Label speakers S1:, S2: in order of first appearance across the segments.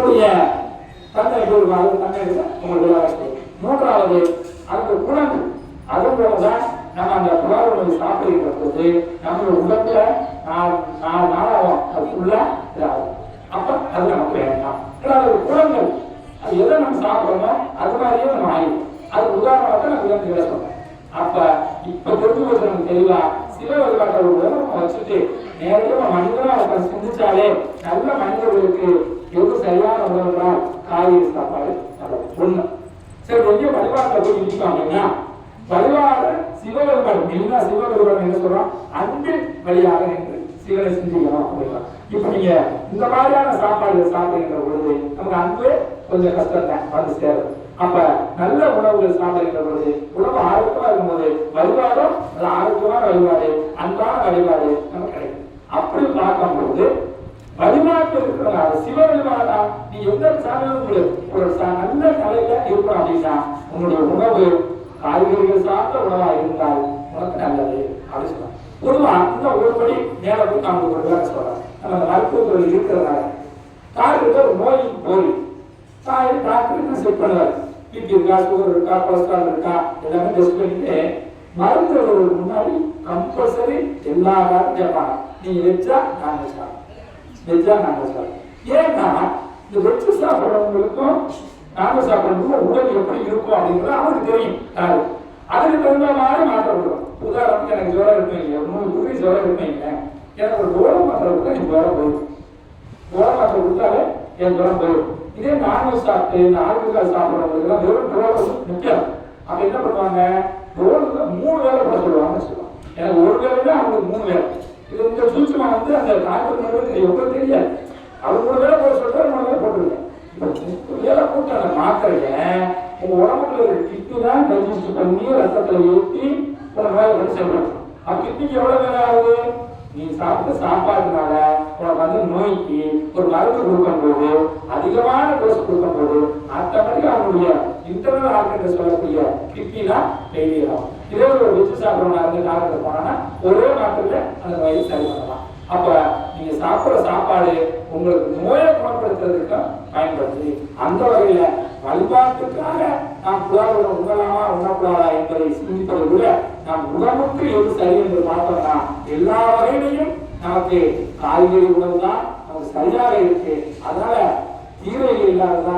S1: இதனுடைய தன்மை எப்படி இருக்கும் தன்மை உங்களுக்கு மூன்றாவது அந்த குணங்கள் அது போலதான் நம்ம அந்த புலால் சாப்பிடுகிற போது நம்மளோட உடம்புல நாலு நாலு நாளாகும் அது ஃபுல்லா இதாகும். அப்ப அது நமக்கு வேண்டாம். ஏன்னா அது குணங்கள் அது எதை நம்ம சாப்பிடுறோமோ அது மாதிரியே நம்ம ஆயிடும். அது உதாரணமாக நம்ம வந்து விளக்கம் அப்ப இப்ப தெரிஞ்சு போச்சு நமக்கு தெளிவா சில வழிபாட்டை நம்ம வச்சுட்டு நேரடியாக மனிதனா அதை சிந்திச்சாலே நல்ல மனிதர்களுக்கு எது சரியான உணவுனா காய்கறி சாப்பாடு நல்லது ஒண்ணு. சரி கொஞ்சம் பரிவாரத்தை போய் இடிப்பாங்கன்னா அப்படின்னா வழிபாடு சிவ வழிபாடு மெயினா என்ன சொல்றோம் அன்பின் வழியாக நின்று சிவனை சிந்திக்கணும் அப்படின்னா இப்ப நீங்க இந்த மாதிரியான சாப்பாடு சாப்பிடுகின்ற பொழுது நமக்கு அன்பு கொஞ்சம் கஷ்டம் தான் வந்து சேரும். அப்ப நல்ல உணவுகள் சாப்பிடுகின்ற பொழுது உணவு ஆரோக்கியமா இருக்கும்போது வழிபாடும் நல்ல ஆரோக்கியமான வழிபாடு அன்பான வழிபாடு நமக்கு கிடைக்கும். அப்படி பார்க்கும்போது வழிபாட்டு இருக்கிற சிவ நீ எந்த சாமியும் உங்களுக்கு ஒரு நல்ல தலையில இருக்கணும் அப்படின்னா உங்களுடைய உணவு காய்கறிகள் சார்ந்த உணவா இருந்தால் உனக்கு நல்லது அப்படின்னு சொல்லலாம் பொதுவா இந்த ஒருபடி படி மேல நான் ஒரு வேலை சொல்றேன். நம்ம மருத்துவத்துறை இருக்கிறதால காய்கறிகள் ஒரு நோயின் போலி. தாய் டாக்டர் என்ன செக் பண்ணுவார்? பிபி இருக்கா சுகர் இருக்கா கொலஸ்ட்ரால் இருக்கா எல்லாமே டெஸ்ட் பண்ணிட்டு மருத்துவர்களுக்கு முன்னாடி கம்பல்சரி எல்லா காரும் கேட்பாங்க. நீ வச்சா நான் வெஜ்ஜா இதுதான் நான் வெஜ்ஜா ஏன்னா இந்த வெற்றி சாப்பிட்றவங்களுக்கும் நாங்கள் சாப்பிட்றவங்களுக்கும் உடல் எப்படி இருக்கும் அப்படிங்கிறது அவருக்கு தெரியும். யாரு? அதுக்கு தகுந்த மாதிரி மாற்றப்படுவோம் உதாரணத்துக்கு எனக்கு ஜோரம் இருப்பீங்க நூறு டிகிரி ஜோரம் இருப்பீங்க எனக்கு ஒரு ஜோரம் மாத்திரை கொடுத்தா எனக்கு ஜுரம் போயிடும். ஜோரம் மாத்திரை கொடுத்தாலே என் ஜோரம் போயிடும். இதே நான்வெஜ் சாப்பிட்டு இந்த ஆட்டுக்கால் சாப்பிட்றவங்களுக்கு வெறும் டோல் முக்கியம். அப்ப என்ன பண்ணுவாங்க? டோலுக்கு மூணு வேலை போட சொல்லுவாங்க சொல்லுவாங்க. எனக்கு ஒரு வேலை தான் அவங்களுக்கு மூணு வேலை. இது இந்த சூட்சமா வந்து அந்த நாட்டு பண்ணுறது எவ்வளவு தெரியாது. அவர் ஒரு வேலை போட சொல்ற மூணு வேலை போட்டுருக்கேன் வேலை போட்டு அந்த மாத்திரைய உங்க உடம்புல ஒரு கிட்னி தான் டைஜஸ்ட் பண்ணி ரத்தத்துல ஊற்றி ஒரு நோயை வந்து செல்லும் அப்ப கிட்னிக்கு எவ்வளவு வேலை ஆகுது? நீ சாப்பிட்ட சாப்பாடுனால உனக்கு வந்து நோய்க்கு ஒரு மருந்து கொடுக்கும்போது அதிகமான டோஸ் கொடுக்கும்போது ஆட்டோமேட்டிக்கா அவனுடைய இன்டர்னல் ஆர்கன் சொல்லக்கூடிய கிட்னினா டெய்லி ஆகும். இதே ஒரு வெஜ் சாப்பிட்றவனா இருந்து டாக்டர் போனான்னா ஒரே நாட்டுல அந்த நோயை சரி பண்ணலாம். அப்ப நீங்க சாப்பிடுற சாப்பாடு உங்களுக்கு நோயை குணப்படுத்துறதுக்கும் பயன்படுது. அந்த வகையில வழிபாட்டுக்காக நாம் புலாவுடன் உண்ணலாமா உண்ணக்கூடாதா என்பதை சிந்திப்பதை விட நாம் உடம்புக்கு எது சரி என்று பார்த்தோம்னா எல்லா வகையிலையும் நமக்கு காய்கறி உணவு தான் நமக்கு சரியாக இருக்கு. அதனால கீரைகள் இல்லாததா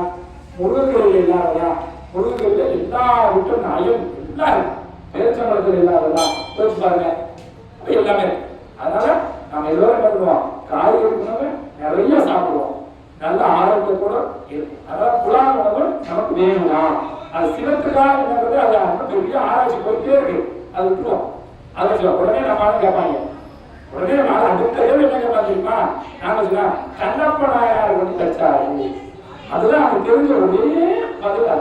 S1: முருங்கைகள் இல்லாததா முருங்கைகள் எல்லா விட்டு அயம் எல்லாம் இருக்கு. பேச்சம்பழத்தில் இல்லாதெல்லாம் யோசிச்சு பாருங்க. எல்லாமே. அதனால நம்ம எல்லோரும் பண்ணுவோம்? காய்கறி உணவு நிறைய சாப்பிடுவோம். நல்ல ஆரோக்கியத்தோட இருக்கும் அதனால புலால் உணவு நமக்கு வேணும் அது சிலத்துக்காக என்னங்கிறது அது அந்த பெரிய ஆராய்ச்சி போயிட்டே இருக்கு. அது விட்டுருவோம். அதை சொல்ல உடனே நம்ம கேட்பாங்க. உடனே நான் அடுத்த கேள்வி என்ன கேட்பாங்க தெரியுமா? நாம சொன்னா கண்ணப்ப நாயனார் வந்து கிடைச்சாரு அதுதான் அவங்க தெரிஞ்ச ஒரே பதிலாக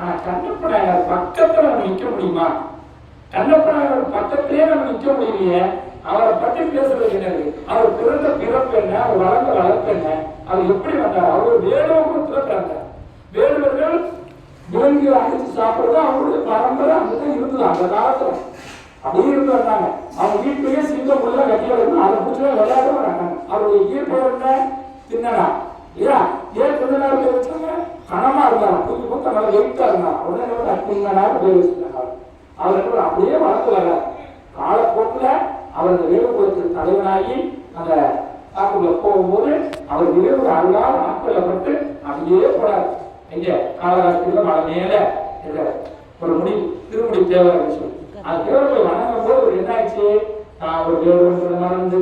S1: ஆனா கண்ணப்ப பக்கத்துல நம்ம நிக்க முடியுமா? கண்ணப்ப பக்கத்திலே நம்ம நிக்க முடியலையே. அவரை பற்றி பேசுறது என்னது? அவர் பிறந்த பிறப்பு என்ன? அவர் வளர்ந்த வளர்ப்பு என்ன? அவர் எப்படி வந்தார்? அவர் வேடுவ குலத்துல பிறந்தார். வேடுவர்கள் விலங்குகளை அடிச்சு சாப்பிடுறது அவங்களுடைய பரம்பரை அங்கதான் இருந்தது அந்த காலத்துல. அப்படியே இருந்து வந்தாங்க. அவங்க வீட்டிலேயே சிங்கம் உள்ள கட்டியா இருக்கும் அதை பிடிச்சவே விளையாட வராங்க. அவருடைய இயற்பெயர் என்ன? தின்னனா ஏன்? ஏன் கொஞ்ச நேரத்தில் பேர் வச்சாங்க கனமா இருந்தாங்க புது புத்த நல்லா வெயிட்டா இருந்தாங்க. உடனே வந்து தின்னனா பேர் வச்சிருந்தாங்க அவர் என்ன அப்படியே வளர்த்து வர காலப்போக்கில் அவர் அந்த வேலுக்குலத்தின் தலைவனாகி அந்த காட்டுக்குள்ள போகும்போது அவர் வேறு அல்லாத ஆட்கொள்ளப்பட்டு அப்படியே போனார் எங்க? காலராஷ்டிரில மலை மேல இருக்கிற ஒரு முடி திருமுடி தேவர் அப்படின்னு சொல்லி. அந்த தேவர்களை வணங்கும் போது ஒரு என்ன ஆச்சு நான் ஒரு வேறு மறந்து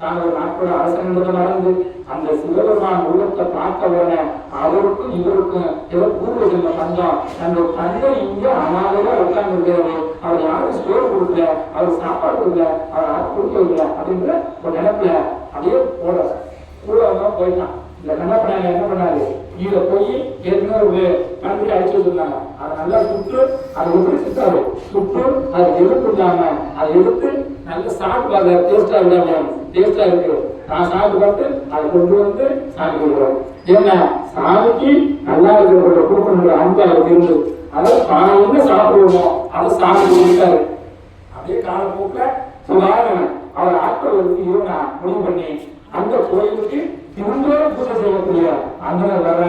S1: நான் ஒரு நாட்களோட அரசன் என்பதை மறந்து அந்த சிவபெருமான் உள்ளத்தை பார்த்த உடனே அவருக்கும் இவருக்கும் ஏதோ பூர்வ ஜென்ம பஞ்சம் அந்த தந்தை இங்க அனாதையா உட்கார்ந்து இருக்கிறது. அவர் யாரும் ஸ்டோர் கொடுக்கல அவர் சாப்பாடு கொடுக்கல அவர் யாரும் கொடுக்க அப்படின்ற ஒரு நினைப்புல அப்படியே போட கூட போயிட்டான். இந்த கண்ணப்பனாங்க என்ன பண்ணாரு? கீழே போய் ஏற்கனவே ஒரு பன்றி அடிச்சு வச்சிருந்தாங்க அதை நல்லா சுட்டு அதை எப்படி சுட்டாரு சுட்டு அதை எதிர்ப்பு இல்லாம அதை எடுத்து நல்ல சாப்பிட்டு பார்க்க டேஸ்டா இல்லாம டேஸ்டா இருக்கு. நான் சாப்பிட்டு பார்த்து அதை கொண்டு வந்து சாமி கொடுக்குறோம் ஏன்னா சாமிக்கு நல்லா இருக்கிறவங்க கொடுக்கணுங்கிற அன்பு அவருக்கு இருந்து. அதாவது தான் வந்து சாப்பிடுவோமோ அதை சாமி கொடுத்தாரு. அப்படியே காலப்போக்கில் சுகாரணன் அவர் ஆட்கள் வந்து இவங்க முடிவு பண்ணி அந்த கோயிலுக்கு தினந்தோறும் பூஜை செய்யக்கூடிய அந்தனர் வர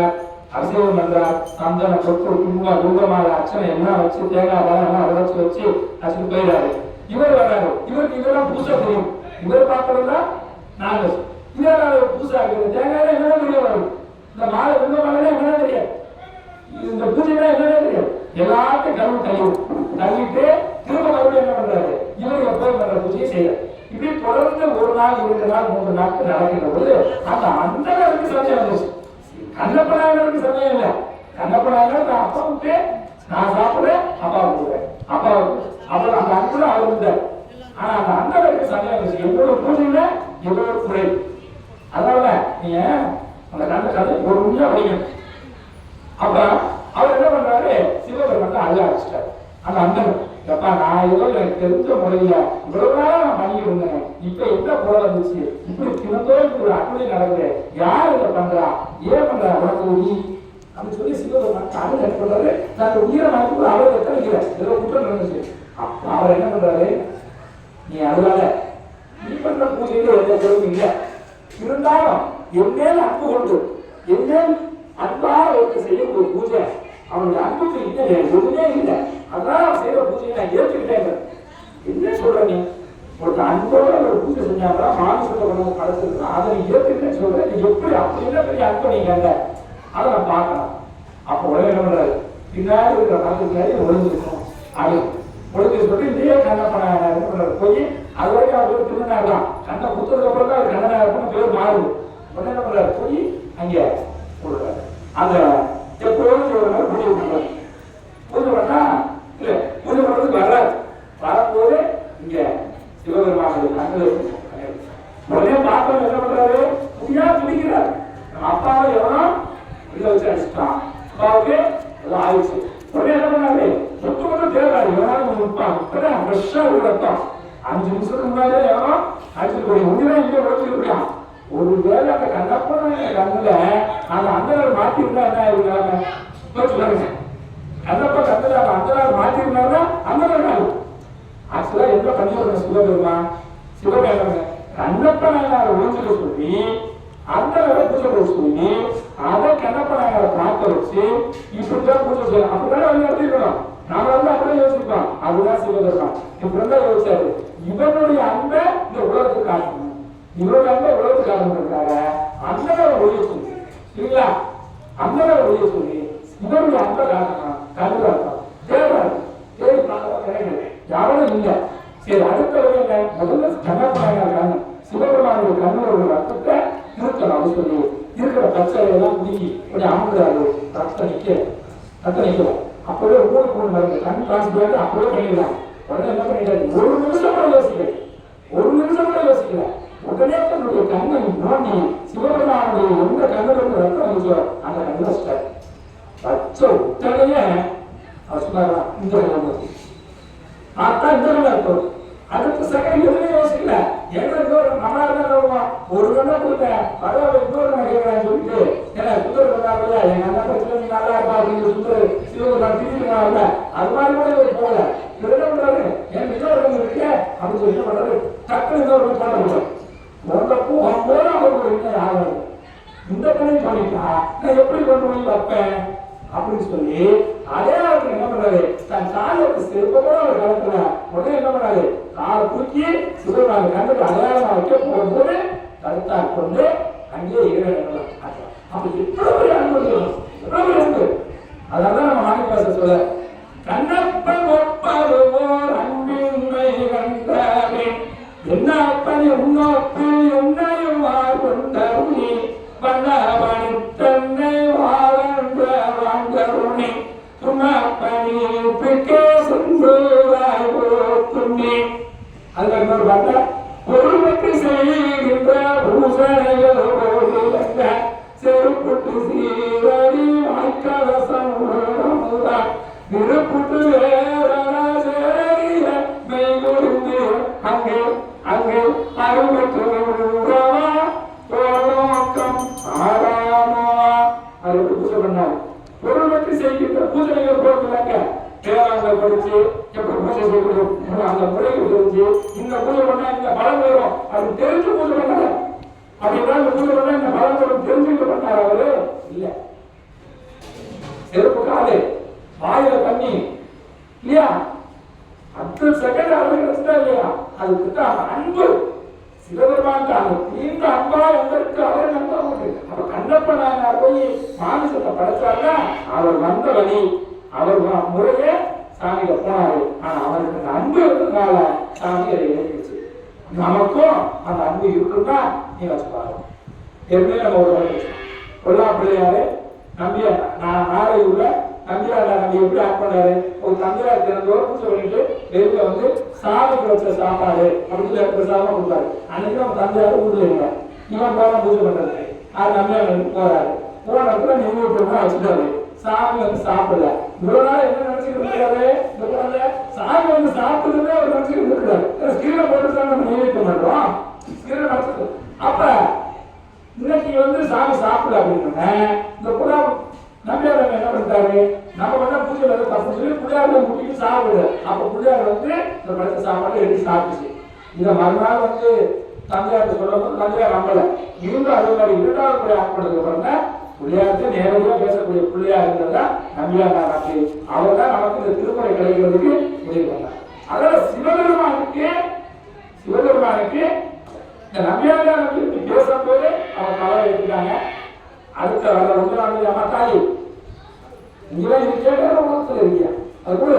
S1: அபிஷேகம் மன்றார் சந்தன சொத்து குங்கும குங்குமமாக அர்ச்சனை எல்லாம் வச்சு தேங்காய் பழம் எல்லாம் உடைச்சு வச்சு வச்சுட்டு போயிடாரு இவர் வர்றாரு. இவருக்கு இதெல்லாம் பூஜை தெரியும் இவர் பார்க்கணும்னா நாங்க. இதனால பூஜை ஆகுது. தேங்காய் என்ன தெரிய வரும். இந்த மாலை குங்கும மாலை என்ன தெரியாது. இந்த பூஜைனா என்னன்னே தெரியும் எல்லாத்தையும் கழுவு கழுவு கழுவிட்டு திரும்ப மறுபடியும் என்ன பண்றாரு? இவர் எப்போது பண்ற பூஜையை செய்யறாரு. இப்படி தொடர்ந்து ஒரு நாள் இரண்டு நாள் மூன்று நாட்கள் நடக்கிற பொழுது அந்த அந்தனருக்கு சமயம் இருந்துச்சு கண்ணப்பனாயனருக்கு சமயம் இல்லை. கண்ணப்பனாயனர் நான் அப்பா விட்டேன் நான் சாப்பிடுறேன். அப்பா விடுவேன் அப்பா அப்புறம் அந்த அன்புல அவர் இருந்தார். ஆனா அந்த அந்தனருக்கு சமயம் இருந்துச்சு எவ்வளவு பூஜையில எவ்வளவு குறை. அதனால நீங்க அந்த கண்ண கதை ஒரு உண்மையா படிக்கணும்? அப்ப அவர் என்ன பண்றாரு? சிவபெருமத்தை அழ ஆரம்பிச்சிட்டார். அந்த அந்தன் எப்பா நான் ஏதோ எனக்கு தெரிஞ்ச முறையில இவ்வளவு நாளா நான் பண்ணிட்டு இருந்தேன் இப்ப எந்த குரல் வந்துச்சு? இப்படி தினத்தோடு இப்படி அப்படி நடக்குது. யார் இதை பண்றா? ஏன் பண்றா? உனக்கு நீ அப்படின்னு சொல்லி சிவபெருமான் அழகு என்ன நான் உயிரை மதிப்பு அவர் எத்தனை வைக்கிறேன் ஏதோ குற்றம் நடந்துச்சு. அப்ப அவர் என்ன பண்றாரு? நீ அழுகாத. நீ பண்ற பூஜையில எந்த குறையும் இல்லை. இருந்தாலும் என் மேல் அன்பு கொண்டு என் மேல் அன்பாக ஒருத்தர் செய்யக்கூடிய பூஜை அவனுடைய அன்புக்கு இல்லை ஒன்றுமே இல்லை. அதான் அவன் செய்யற பூஜையை நான் ஏற்றுக்கிட்டேங்க என்ன சொல்ற நீ ஒருத்தர் அன்போட ஒரு பூஜை செஞ்சாங்களா மானசத்தை உணவு கடத்திருக்கா அதை நீ ஏற்றுக்கிட்டேன்னு சொல்ற நீ எப்படி அப்படி என்ன பெரிய அன்பு நீங்க அதை நான் பார்க்கலாம். அப்போ உலக என்ன பண்றாரு? பின்னாடி இருக்கிற மரத்துக்கு பின்னாடி அது ஒழுங்கு சொல்லி இல்லையே கண்ணப்பன என்ன போய் அது வரைக்கும் அவர் திருநாள் தான். கண்ணை குத்துறதுக்கு அப்புறம் தான் அவர் கண்ணனாக பேர் மாறுது. உடனே என்ன பண்ணுறாரு போய் அங்கே கொடுக்குறாரு அந்த எப்போதும் முடிவு நாள் முடிவு பண்ணா இல்ல முடிவு பண்றதுக்கு வராது வரும்போது இங்க சிவபெருமானுடைய கண்கள் உடனே பார்த்தவங்க என்ன பண்றாரு புதியா துடிக்கிறார் நம்ம அப்பாவை எவனோ உள்ள வச்சு அடிச்சுட்டான் அப்பாவுக்கு எல்லாம் ஆயிடுச்சு உடனே என்ன பண்ணாரு சொத்து மட்டும் தேடுறாரு எவனாலும் நிற்பான் இப்பதான் ஃப்ரெஷ்ஷா ஒரு ரத்தம் அஞ்சு நிமிஷத்துக்கு முன்னாடியே எவனோ அடிச்சுட்டு போய் உடனே இங்கே உடச்சிருக்கான் ஒரு வேலை அந்த கண்ணப்பன கண்ணுல அந்த அந்தனர் மாத்திருந்தா என்ன ஆயிருக்காங்க சொல்லுங்க. கண்ணப்ப கண்ணுல அந்த அந்தனர் மாத்திருந்தாருன்னா அந்தனர் நாள் ஆக்சுவலா என்ன பண்ணிவிடுற சிவபெருமான் சிவபெருமான் கண்ணப்ப நாயனாரை சொல்லி அந்த பூஜை பண்ண சொல்லி அதை கண்ணப்ப பார்க்க வச்சு இப்படிதான் பூஜை செய்யணும் அப்படிதான் வந்து நடத்திருக்கணும். நாம வந்து அப்படியே யோசிப்போம். அதுதான் சிவபெருமான் இப்படிதான் யோசிச்சாரு. இவனுடைய அன்பை இந்த உலகத்துக்கு காட்டணும் இவருடைய அன்பை உலகத்துக்கு காட்டணுங்கிறதுக்காக அந்த ஒழிச்சு ಇಲ್ಲ சரிங்களா அந்த ஒழிய சொல்லி இவருடைய அன்பை காட்டணும் கண்ணு அர்த்தம் தேவை தேடி சரி அடுத்த முதல்ல கண்ணப்பனாக சிவபெருமானுடைய கண்ணோட ரத்தத்தை நிறுத்தணும் சொல்லி இருக்கிற எல்லாம் ரத்தம் நிக்க ரத்தம் நிக்கலாம் அப்பவே ஊருக்கு கொண்டு மருந்து கண் டிரான்ஸ்பிளான்ட் அப்பவே பண்ணிடலாம் உடனே என்ன பண்ணிட்டாரு ஒரு நிமிஷம் கூட யோசிக்கல ஒரு நிமிஷம் கூட யோசிக்கல உடனே தன்னுடைய கண்ணை நோண்டி சிவபெருமானுடைய எந்த கண்ணில் ரத்தம் வந்துச்சோ அந்த கண்ணில் வச்சிட்டாரு வச்ச உடனே அவர் சொன்னாரா இந்த கண்ணு அதான் இந்த இருக்கும் அடுத்த செகண்ட் எதுவுமே யோசிக்கல எங்க இன்னொரு நம்மளா ஒரு கண்ணா கொடுத்தேன் பரவாயில்ல இன்னொரு நகைக்கிறேன் சொல்லிட்டு ஏன்னா எங்க அண்ணா பிரச்சனை நீ நல்லா இருப்பா அப்படின்னு அது மாதிரி கூட இவர் போகல இவர் என்ன பண்றாரு என் இன்னொரு இருக்கு அப்படின்னு சொல்லி என்ன பண்றாரு டக்குனு இன்னொரு கண்ணு பண்ண முடியும் முதல்ல பூ போது அவருக்கு என்ன ஆகும் இந்த பண்ணிட்டா? நான் எப்படி கொண்டு போய் வைப்பேன்? அப்படின்னு சொல்லி அதே அடையாளத்துக்கு என்ன பண்றாரு தன் காலுக்கு செருப்போட அவர் கலத்துல உடனே என்ன பண்றாரு காலை தூக்கி சிவபெருமான கண்ணுக்கு அடையாளமா வைக்க போகும்போது கருத்தா கொண்டு அங்கேயே இறைவன் அப்ப எவ்வளவு அன்பு எவ்வளவு அன்பு. அதனால நம்ம மாணிக்காச சொல்ல பொருள் பற்றி செய்கின்ற பூஜனைகள் போட்டுனாங்க வேளாண்மை படிச்சு எப்படி பூஜை செய்யணும் அந்த முறைகள் தெரிஞ்சு இந்த பூஜை பண்ணா இந்த பலம் வரும். அது தெரிஞ்சு பூஜை பண்ணல. அப்படின்னா இந்த பூஜை பண்ணா இந்த பழங்களும் தெரிஞ்சுட்டு பண்ணார் அவரு? இல்ல. செருப்பு காலு வாயில தண்ணி. இல்லையா? பத்து செகண்ட் அவருக்கு கிடைச்சதா இல்லையா? அதுக்கு தான் அன்பு. சிவபெருமான் தான். நீண்ட அன்பா எங்களுக்கு அவர் நம்ப முடியும் போய் மாமிசத்தை படைச்சாருன்னா அவர் வந்த வழி அவர் வ- முறையே சாமியில போனாரு. ஆனா அவருக்கு அந்த அன்பு இருந்ததுனால சாமி அதை ஏற்றுச்சு நமக்கும் அந்த அன்பு இருக்குன்னா நீ வச்சு பாருங்க. ஏற்கனவே நம்ம ஒரு வழி கொல்லா பிள்ளையாரு நம்பியா நான் நாளை உள்ள நம்பியார் நம்பி எப்படி ஆக்ட் பண்ணாரு? ஒரு தந்திரா திறந்தோர் சொல்லிட்டு வெளியில வந்து சாமிக்கு வச்ச சாப்பாடு அப்படின்னு சொல்லி பிரசாதமா கொடுப்பாரு. அன்னைக்கு நம்ம தந்தையார் ஊர்ல இல்லை. இவன் போன பூஜை பண்றது அது நம்பியார் போறாரு போன இடத்துல நெய் விட்டு வச்சுட்டாரு சாமி வந்து சாப்பிடல. இவ்வளவு நாள் என்ன நினைச்சுட்டு இருக்காரு? இந்த குழந்தை சாமி வந்து சாப்பிடுறதே அவர் நினைச்சுட்டு இருக்காரு கீழே போட்டு தான் நம்ம நெய்வேத்தியம் பண்றோம் கீழே நடத்துது அப்ப இன்னைக்கு வந்து சாமி சாப்பிடல அப்படின்னு இந்த புறா நம்பியார் என்ன பண்ணிட்டாரு? நம்ம வந்து பூஜையில் வந்து தப்பு சொல்லி புள்ளையார் முடிக்க சாப்பிடு அப்ப புள்ளையார் வந்து இந்த படுத்த சாப்பாடு எடுத்து சாப்பிடுச்சு இதை மறுநாள் வந்து தந்தையார் சொல்லும்போது தந்தையார் நம்பல இவங்க அதே மாதிரி இரண்டாவது முறை ஆக்கப்படுறது பாருங்க பிள்ளையார்த்து நேரடியாக பேசக்கூடிய பிள்ளையா இருந்ததா நம்பியார் நம்பி அவர் தான் நமக்கு இந்த திருமுறை கிடைக்கிறதுக்கு முடிவு பண்ணார் அதனால சிவபெருமானுக்கு சிவபெருமானுக்கு இந்த நம்பியார் நம்பி பேசும்போது அவங்க கவலை எடுத்துட்டாங்க அடுத்த வர ரொம்ப நாள் அம்மா தாய் இங்கெல்லாம் இது கேட்டாலும் உலகத்தில் இருக்கியா அது கூட